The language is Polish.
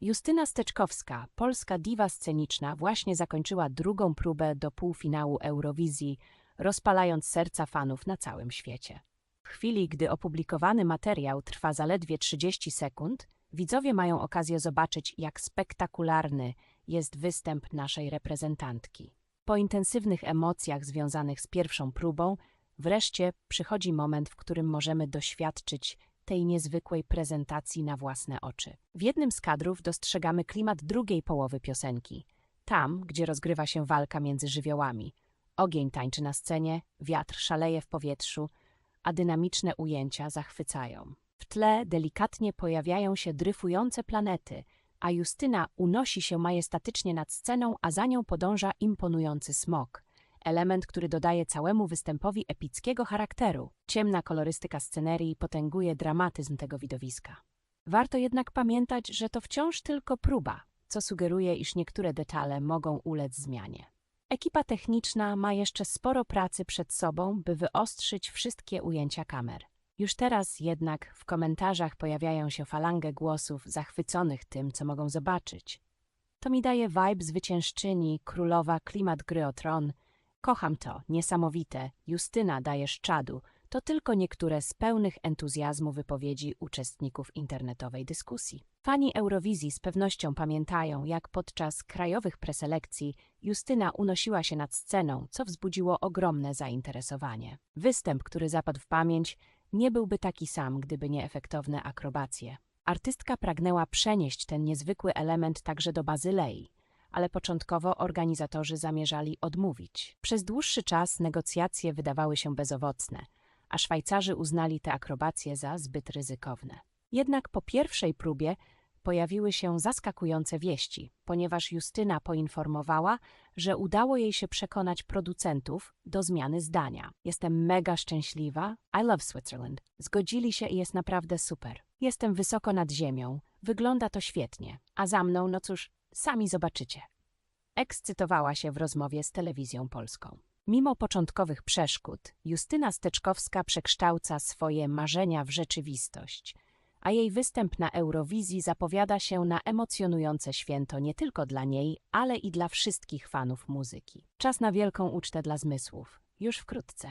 Justyna Steczkowska, polska diwa sceniczna, właśnie zakończyła drugą próbę do półfinału Eurowizji, rozpalając serca fanów na całym świecie. W chwili, gdy opublikowany materiał trwa zaledwie 30 sekund, widzowie mają okazję zobaczyć, jak spektakularny jest występ naszej reprezentantki. Po intensywnych emocjach związanych z pierwszą próbą, wreszcie przychodzi moment, w którym możemy doświadczyć tej niezwykłej prezentacji na własne oczy. W jednym z kadrów dostrzegamy klimat drugiej połowy piosenki, tam, gdzie rozgrywa się walka między żywiołami. Ogień tańczy na scenie, wiatr szaleje w powietrzu, a dynamiczne ujęcia zachwycają. W tle delikatnie pojawiają się dryfujące planety, a Justyna unosi się majestatycznie nad sceną, a za nią podąża imponujący smok. Element, który dodaje całemu występowi epickiego charakteru. Ciemna kolorystyka scenerii potęguje dramatyzm tego widowiska. Warto jednak pamiętać, że to wciąż tylko próba, co sugeruje, iż niektóre detale mogą ulec zmianie. Ekipa techniczna ma jeszcze sporo pracy przed sobą, by wyostrzyć wszystkie ujęcia kamer. Już teraz jednak w komentarzach pojawiają się falange głosów zachwyconych tym, co mogą zobaczyć. To mi daje vibe zwyciężczyni, królowa, klimat gry o tron. Kocham to, niesamowite, Justyna dajesz czadu. To tylko niektóre z pełnych entuzjazmu wypowiedzi uczestników internetowej dyskusji. Fani Eurowizji z pewnością pamiętają, jak podczas krajowych preselekcji Justyna unosiła się nad sceną, co wzbudziło ogromne zainteresowanie. Występ, który zapadł w pamięć, nie byłby taki sam, gdyby nie efektowne akrobacje. Artystka pragnęła przenieść ten niezwykły element także do Bazylei, ale początkowo organizatorzy zamierzali odmówić. Przez dłuższy czas negocjacje wydawały się bezowocne, a Szwajcarzy uznali te akrobacje za zbyt ryzykowne. Jednak po pierwszej próbie pojawiły się zaskakujące wieści, ponieważ Justyna poinformowała, że udało jej się przekonać producentów do zmiany zdania. Jestem mega szczęśliwa. I love Switzerland. Zgodzili się i jest naprawdę super. Jestem wysoko nad ziemią. Wygląda to świetnie. A za mną, no cóż, sami zobaczycie. Ekscytowała się w rozmowie z telewizją polską. Mimo początkowych przeszkód, Justyna Steczkowska przekształca swoje marzenia w rzeczywistość – a jej występ na Eurowizji zapowiada się na emocjonujące święto nie tylko dla niej, ale i dla wszystkich fanów muzyki. Czas na wielką ucztę dla zmysłów. Już wkrótce.